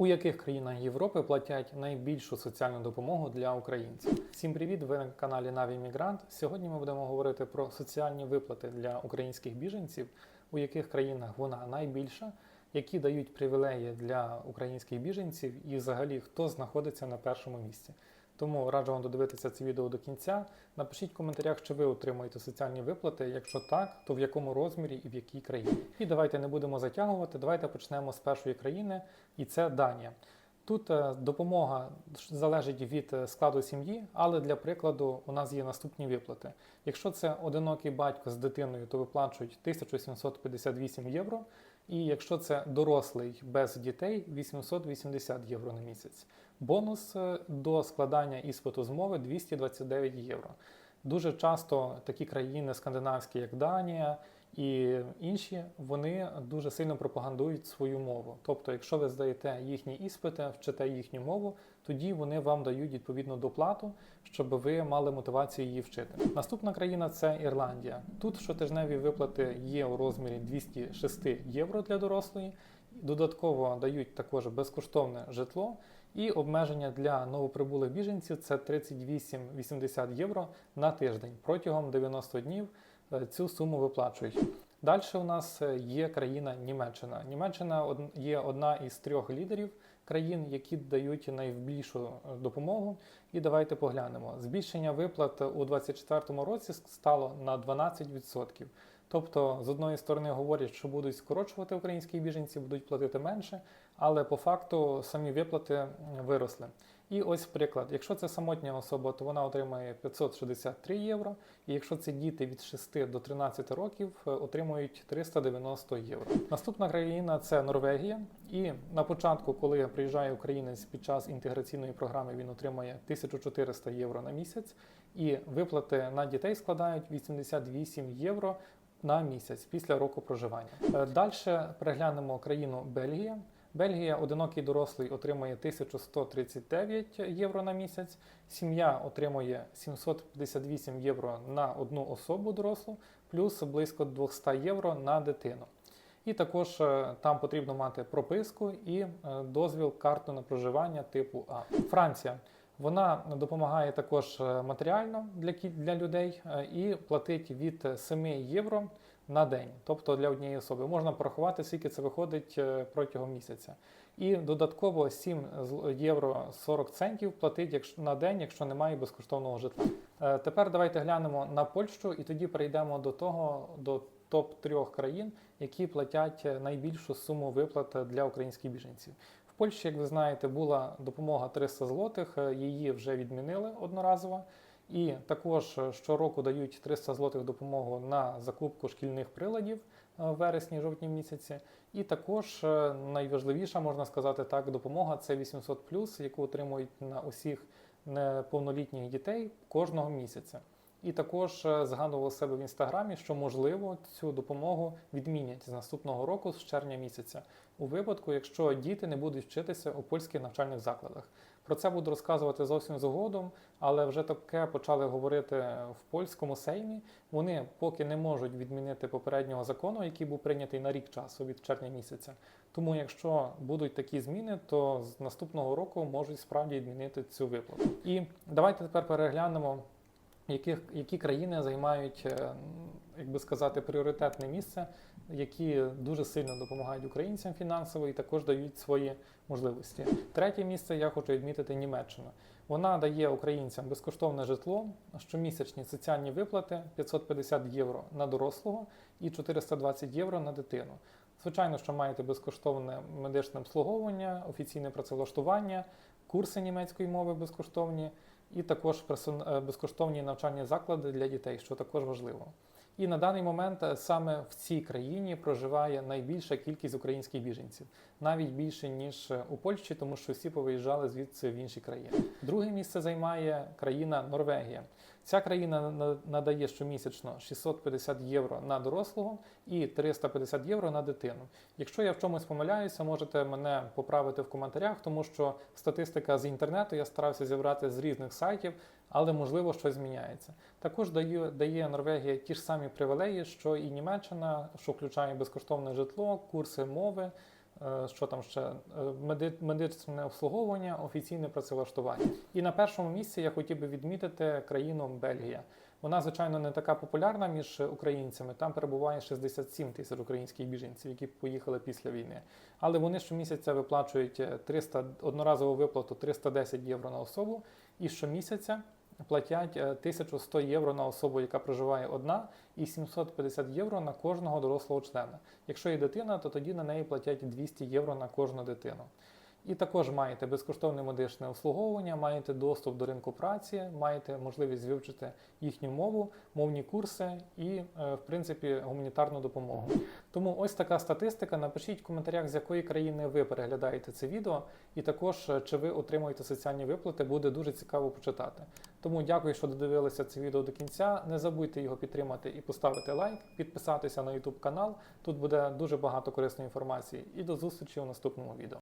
У яких країнах Європи платять найбільшу соціальну допомогу для українців? Всім привіт! Ви на каналі Наві Мігрант. Сьогодні ми будемо говорити про соціальні виплати для українських біженців, у яких країнах вона найбільша, які дають привілеї для українських біженців і взагалі хто знаходиться на першому місці. Тому раджу вам додивитися це відео до кінця. Напишіть в коментарях, чи ви отримуєте соціальні виплати. Якщо так, то в якому розмірі і в якій країні. І давайте не будемо затягувати. Давайте почнемо з першої країни, і це Данія. Тут е, допомога залежить від е, складу сім'ї, але для прикладу у нас є наступні виплати. Якщо це одинокий батько з дитиною, то виплачують 1758 євро. І якщо це дорослий без дітей 880 євро на місяць. Бонус е, до складання іспиту з мови 229 євро. Дуже часто такі країни скандинавські, як Данія і інші, вони дуже сильно пропагандують свою мову. Тобто, якщо ви здаєте їхні іспити, вчите їхню мову, тоді вони вам дають відповідну доплату, щоб ви мали мотивацію її вчити. Наступна країна це Ірландія. Тут щотижневі виплати є у розмірі 206 євро для дорослої. Додатково дають також безкоштовне житло. І обмеження для новоприбулих біженців це 38,80 євро на тиждень. Протягом 90 днів цю суму виплачують. Далі у нас е, є країна Німеччина. Німеччина є одна із трьох лідерів країн, які дають найбільшу е, допомогу. І давайте поглянемо. Збільшення виплат у 2024 році стало на 12%. Тобто, з одної сторони говорять, що будуть скорочувати українські біженці, будуть платити менше, але по факту самі виплати виросли. І ось приклад: якщо це самотня особа, то вона отримає 563 євро. І якщо це діти від 6 до 13 років, отримують 390 євро. Наступна країна це Норвегія. І на початку, коли приїжджає українець під час інтеграційної програми, він отримує 1400 євро на місяць. І виплати на дітей складають 88 євро на місяць після року проживання. Далі переглянемо країну Бельгія. Бельгія одинокий дорослий отримує 1139 євро на місяць. Сім'я отримує 758 євро на одну особу дорослу, плюс близько 200 євро на дитину. І також там потрібно мати прописку і дозвіл карту на проживання типу А. Франція. Вона допомагає також матеріально для для людей і платить від 7 євро на день, тобто для однієї особи. Можна порахувати, скільки це виходить протягом місяця. І додатково 7 євро 40 центів платить на день, якщо немає безкоштовного житла. Тепер давайте глянемо на Польщу і тоді перейдемо до того, до топ трьох країн, які платять найбільшу суму виплат для українських біженців. В Польщі, як ви знаєте, була допомога 300 злотих, її вже відмінили одноразово. І також щороку дають 300 злотих допомогу на закупку шкільних приладів в вересні-жовтні місяці. І також найважливіша, можна сказати так, допомога це 800 яку отримують на усіх неповнолітніх дітей кожного місяця. І також згадував себе в інстаграмі, що можливо цю допомогу відмінять з наступного року, з червня місяця, у випадку, якщо діти не будуть вчитися у польських навчальних закладах. Про це буду розказувати зовсім згодом, але вже таке почали говорити в польському сеймі. Вони поки не можуть відмінити попереднього закону, який був прийнятий на рік часу від червня місяця. Тому, якщо будуть такі зміни, то з наступного року можуть справді відмінити цю виплату. І давайте тепер переглянемо яких, які країни займають, як би сказати, пріоритетне місце, які дуже сильно допомагають українцям фінансово і також дають свої можливості. Третє місце я хочу відмітити Німеччину. Вона дає українцям безкоштовне житло, щомісячні соціальні виплати 550 євро на дорослого і 420 євро на дитину. Звичайно, що маєте безкоштовне медичне обслуговування, офіційне працевлаштування, курси німецької мови безкоштовні і також безкоштовні навчальні заклади для дітей, що також важливо. І на даний момент саме в цій країні проживає найбільша кількість українських біженців, навіть більше ніж у Польщі, тому що всі повиїжджали звідси в інші країни. Друге місце займає країна Норвегія. Ця країна надає щомісячно 650 євро на дорослого і 350 євро на дитину. Якщо я в чомусь помиляюся, можете мене поправити в коментарях, тому що статистика з інтернету я старався зібрати з різних сайтів, але можливо щось зміняється. Також дає, дає Норвегія ті ж самі привілеї, що і Німеччина, що включає безкоштовне житло, курси мови. Е, що там ще е, медичне обслуговування, офіційне працевлаштування. І на першому місці я хотів би відмітити країну Бельгія. Вона, звичайно, не така популярна між українцями. Там перебуває 67 тисяч українських біженців, які поїхали після війни. Але вони щомісяця виплачують е, 300, одноразову виплату 310 євро на особу, і щомісяця платять е, 1100 євро на особу, яка проживає одна, і 750 євро на кожного дорослого члена. Якщо є дитина, то тоді на неї платять 200 євро на кожну дитину. І також маєте безкоштовне медичне обслуговування, маєте доступ до ринку праці, маєте можливість вивчити їхню мову, мовні курси і, е, в принципі, гуманітарну допомогу. Тому ось така статистика. Напишіть в коментарях, з якої країни ви переглядаєте це відео, і також е, чи ви отримуєте соціальні виплати, буде дуже цікаво почитати. Тому дякую, що додивилися це відео до кінця. Не забудьте його підтримати і поставити лайк, підписатися на YouTube канал. Тут буде дуже багато корисної інформації. І до зустрічі у наступному відео.